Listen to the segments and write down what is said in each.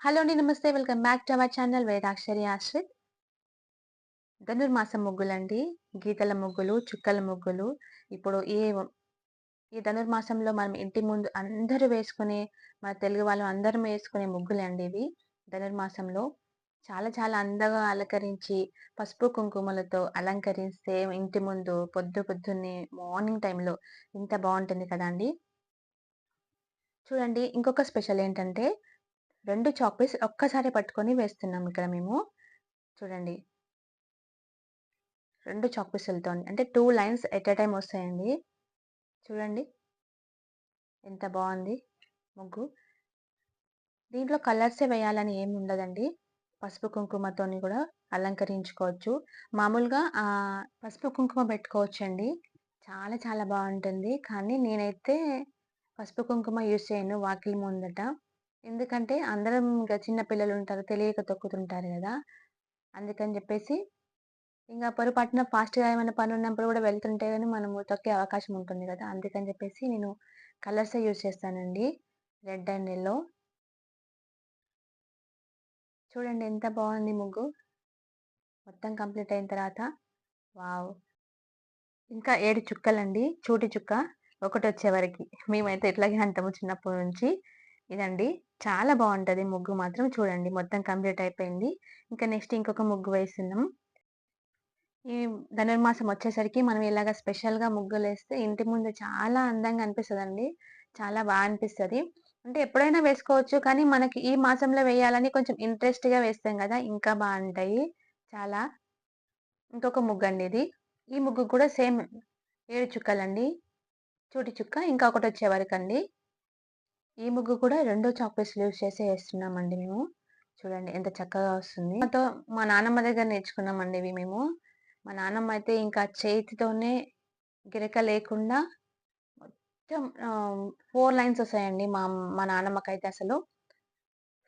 Hello అండి. నమస్తే. Welcome back to our channel Vedakshari Ashrith. ధనుర్మాసం ముగ్గులండి. గీతల ముగ్గులు చుక్కల ముగ్గులు. ఇప్పుడు ఈ ఈ ధనుర్మాసంలో మనం ఇంటి ముందు అందరూ వేసుకునే మన తెలుగు వాళ్ళు అందరం వేసుకునే ముగ్గులు అండి ఇవి. ధనుర్మాసంలో చాలా చాలా అందంగా అలంకరించి పసుపు కుంకుమలతో అలంకరిస్తే ఇంటి ముందు పొద్దు పొద్దున్నే మార్నింగ్ టైంలో ఇంత బాగుంటుంది కదండి చూడండి ఇంకొక స్పెషల్ ఏంటంటే రెండు చాక్పీస్ ఒక్కసారి పట్టుకొని వేస్తున్నాం ఇక్కడ మేము. చూడండి. రెండు చాక్ పీసులతో అంటే two lines at a time వస్తాయండి. చూడండి. ఎంత బాగుంది ముగ్గు. దీంట్లో కలర్సే వేయాలని ఏమి ఉండదండి. పసుపు కుంకుమతోని కూడా అలంకరించుకోవచ్చు. మామూలుగా పసుపు కుంకుమ పెట్టుకోవచ్చు అండి చాలా చాలా బాగుంటుంది. కానీ నేనైతే పసుపు కుంకుమ యూస్ చేయను వాకిలి ముందట. ఎందుకంటే అందరం ఇంకా చిన్న పిల్లలు ఉంటారు తెలియక తొక్కుతుంటారు కదా. అందుకని చెప్పేసి ఇంకా పొరపాటున ఫాస్ట్గా ఏమైనా పని ఉన్నప్పుడు కూడా వెళ్తుంటే కానీ మనము తొక్కే అవకాశం ఉంటుంది కదా. అందుకని చెప్పేసి నేను కలర్సే యూజ్ చేస్తానండి. Red and yellow. చూడండి ఎంత బాగుంది ముగ్గు. మొత్తం కంప్లీట్ అయిన తర్వాత వావ్. ఇంకా ఏడు చుక్కలండి. చూటి చుక్క ఒకటి వచ్చేవరకు మేమైతే ఎట్లాగే అంటాము చిన్నప్పటి నుంచి. ఇదండి. చాలా బాగుంటుంది ముగ్గు మాత్రం చూడండి. మొత్తం కంప్లీట్ అయిపోయింది. ఇంకా నెక్స్ట్ ఇంకొక ముగ్గు వేస్తున్నాం ఈ ధనుర్మాసం వచ్చేసరికి మనం ఇలాగ స్పెషల్గా ముగ్గులు వేస్తే ఇంటి ముందు చాలా అందంగా అనిపిస్తుంది చాలా బాగా అనిపిస్తుంది. అంటే ఎప్పుడైనా వేసుకోవచ్చు కానీ మనకి ఈ మాసంలో వేయాలని కొంచెం ఇంట్రెస్ట్గా వేస్తాం కదా! ఇంకా బాగుంటాయి చాలా. ఇంకొక ముగ్గు అండి ఇది. ఈ ముగ్గు కూడా సేమ్ ఏడు చుక్కలండి. చూటి చుక్క ఇంకా ఒకటి వచ్చే వరకు అండి ఈ ముగ్గు కూడా రెండో చాక్ యూజ్ చేసి వేస్తున్నామండి మేము. చూడండి ఎంత చక్కగా వస్తుంది. మాతో మా నాన్నమ్మ దగ్గర నేర్చుకున్నామండి ఇవి మేము. మా నాన్నమ్మ అయితే ఇంకా చేతితోనే గిరక లేకుండా మొత్తం ఫోర్ లైన్స్ వస్తాయండి మా మా నాన్నమ్మకైతే అసలు.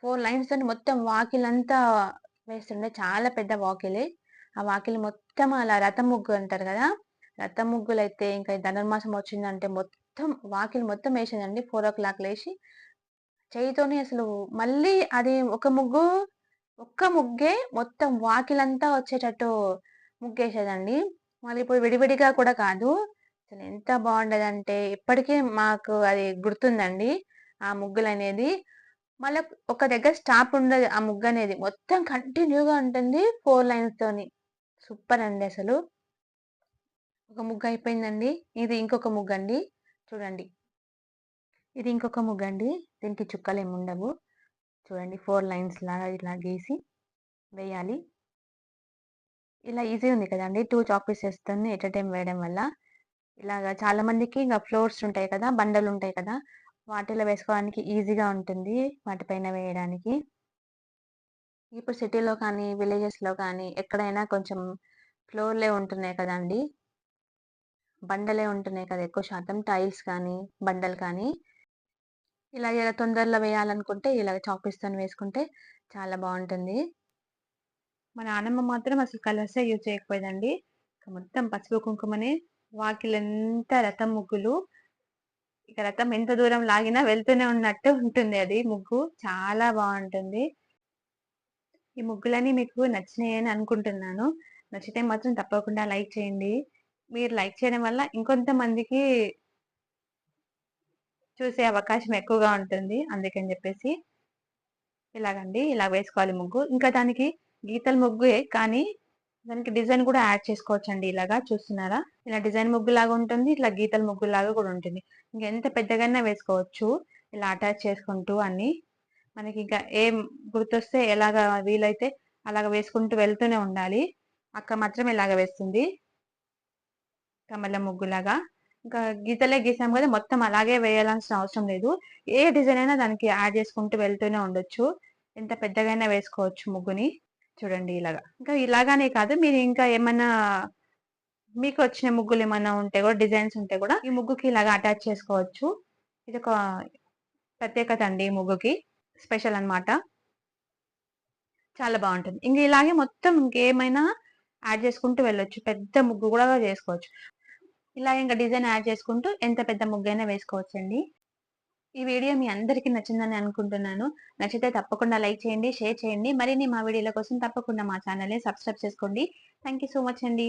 ఫోర్ లైన్స్ తోని మొత్తం వాకిలంతా వేస్తుండే. చాలా పెద్ద వాకిలే. ఆ వాకిలి మొత్తం అలా రథం ముగ్గు అంటారు కదా? రథం ముగ్గులు అయితే ఇంకా ధనుర్మాసం వచ్చిందంటే మొత్తం మొత్తం వాకిలి మొత్తం వేసేదండి. ఫోర్ ఓ క్లాక్ లేచి చేయితోనే అసలు మళ్ళీ అది ఒక ముగ్గు ఒక్క ముగ్గే మొత్తం వాకిలంతా వచ్చేటట్టు ముగ్గేసేదండి. మళ్ళీ ఇప్పుడు విడివిడిగా కూడా కాదు. అసలు ఎంత బాగుండదంటే ఇప్పటికీ మాకు అది గుర్తుందండి ఆ ముగ్గులు అనేది మళ్ళీ ఒక దగ్గర స్టాప్ ఉండదు ఆ ముగ్గు అనేది మొత్తం కంటిన్యూగా ఉంటుంది ఫోర్ లైన్స్ తోని. సూపర్ అండి అసలు. ఒక ముగ్గు అయిపోయిందండి ఇది ఇంకొక ముగ్గు అండి చూడండి. ఇది ఇంకొక ముగ్గు అండి దీనికి చుక్కలు ఏమి ఉండవు. చూడండి ఫోర్ లైన్స్ లాగా ఇట్లా గీసి వేయాలి. ఇలా ఈజీ ఉంది కదండి. టూ చాపీస్ వేస్తుంది ఎట్ టైం వేయడం వల్ల ఇలాగా చాలా మందికి ఇంకా ఫ్లోర్స్ ఉంటాయి కదా బండలు ఉంటాయి కదా వాటిలో వేసుకోవడానికి ఈజీగా ఉంటుంది వాటిపైన వేయడానికి. ఇప్పుడు సిటీలో కానీ విలేజెస్లో కానీ ఎక్కడైనా కొంచెం ఫ్లోర్లే ఉంటున్నాయి కదండి. బండలే ఉంటున్నాయి కదా ఎక్కువ శాతం టైల్స్ కానీ బండలు కానీ. ఇలా ఇలా తొందరలో వేయాలనుకుంటే ఇలా చాపీస్తో వేసుకుంటే చాలా బాగుంటుంది. మా నాన్నమ్మ మాత్రం అసలు కలర్సే యూజ్ చేయకపోయేదండి. మొత్తం పసుపు కుంకుమనే వాకిలంతా రథం ముగ్గులు. ఇక రథం ఎంత దూరం లాగినా వెళ్తూనే ఉన్నట్టు ఉంటుంది అది ముగ్గు. చాలా బాగుంటుంది. ఈ ముగ్గులని మీకు నచ్చినాయని అనుకుంటున్నాను. నచ్చితే మాత్రం తప్పకుండా లైక్ చేయండి. మీరు లైక్ చేయడం వల్ల ఇంకొంతమందికి చూసే అవకాశం ఎక్కువగా ఉంటుంది. అందుకని చెప్పేసి ఇలాగండి ఇలా వేసుకోవాలి ముగ్గు. ఇంకా దానికి గీతల ముగ్గే కానీ దానికి డిజైన్ కూడా యాడ్ చేసుకోవచ్చు అండి ఇలాగా చూస్తున్నారా? ఇలా డిజైన్ ముగ్గు లాగా ఉంటుంది ఇట్లా గీతల ముగ్గు లాగా కూడా ఉంటుంది. ఇంకా ఎంత పెద్దగానే వేసుకోవచ్చు. ఇలా అటాచ్ చేసుకుంటూ అన్ని. మనకి ఇంకా ఏం గుర్తొస్తే ఎలాగ వీలైతే అలాగ వేసుకుంటూ వెళ్తూనే ఉండాలి. అక్క మాత్రం ఇలాగ వేస్తుంది. కమల ముగ్గులాగా. ఇంకా గీతలే గీసాం కదా మొత్తం అలాగే వేయాల్సిన అవసరం లేదు. ఏ డిజైన్ అయినా దానికి యాడ్ చేసుకుంటూ వెళ్తూనే ఉండొచ్చు. ఎంత పెద్దగైనా వేసుకోవచ్చు ముగ్గుని. చూడండి ఇలాగా. ఇంకా ఇలాగానే కాదు మీరు ఇంకా ఏమన్నా మీకు వచ్చిన ముగ్గులు ఏమన్నా ఉంటే కూడా డిజైన్స్ ఉంటే కూడా ఈ ముగ్గుకి ఇలాగా అటాచ్ చేసుకోవచ్చు. ఇది ఒక ప్రత్యేకత అండి ఈ ముగ్గుకి. స్పెషల్ అనమాట చాలా బాగుంటుంది. ఇంక ఇలాగే మొత్తం ఇంకేమైనా యాడ్ చేసుకుంటూ వెళ్ళొచ్చు. పెద్ద ముగ్గు కూడా చేసుకోవచ్చు. ఇలా ఇంకా డిజైన్ యాడ్ చేసుకుంటూ ఎంత పెద్ద ముగ్గైనా వేసుకోవచ్చండి. ఈ వీడియో మీ అందరికీ నచ్చిందని అనుకుంటున్నాను. నచ్చితే తప్పకుండా లైక్ చేయండి షేర్ చేయండి. మరిన్ని మా వీడియోల కోసం తప్పకుండా మా ఛానల్ని సబ్స్క్రైబ్ చేసుకోండి. థ్యాంక్ సో మచ్ అండి.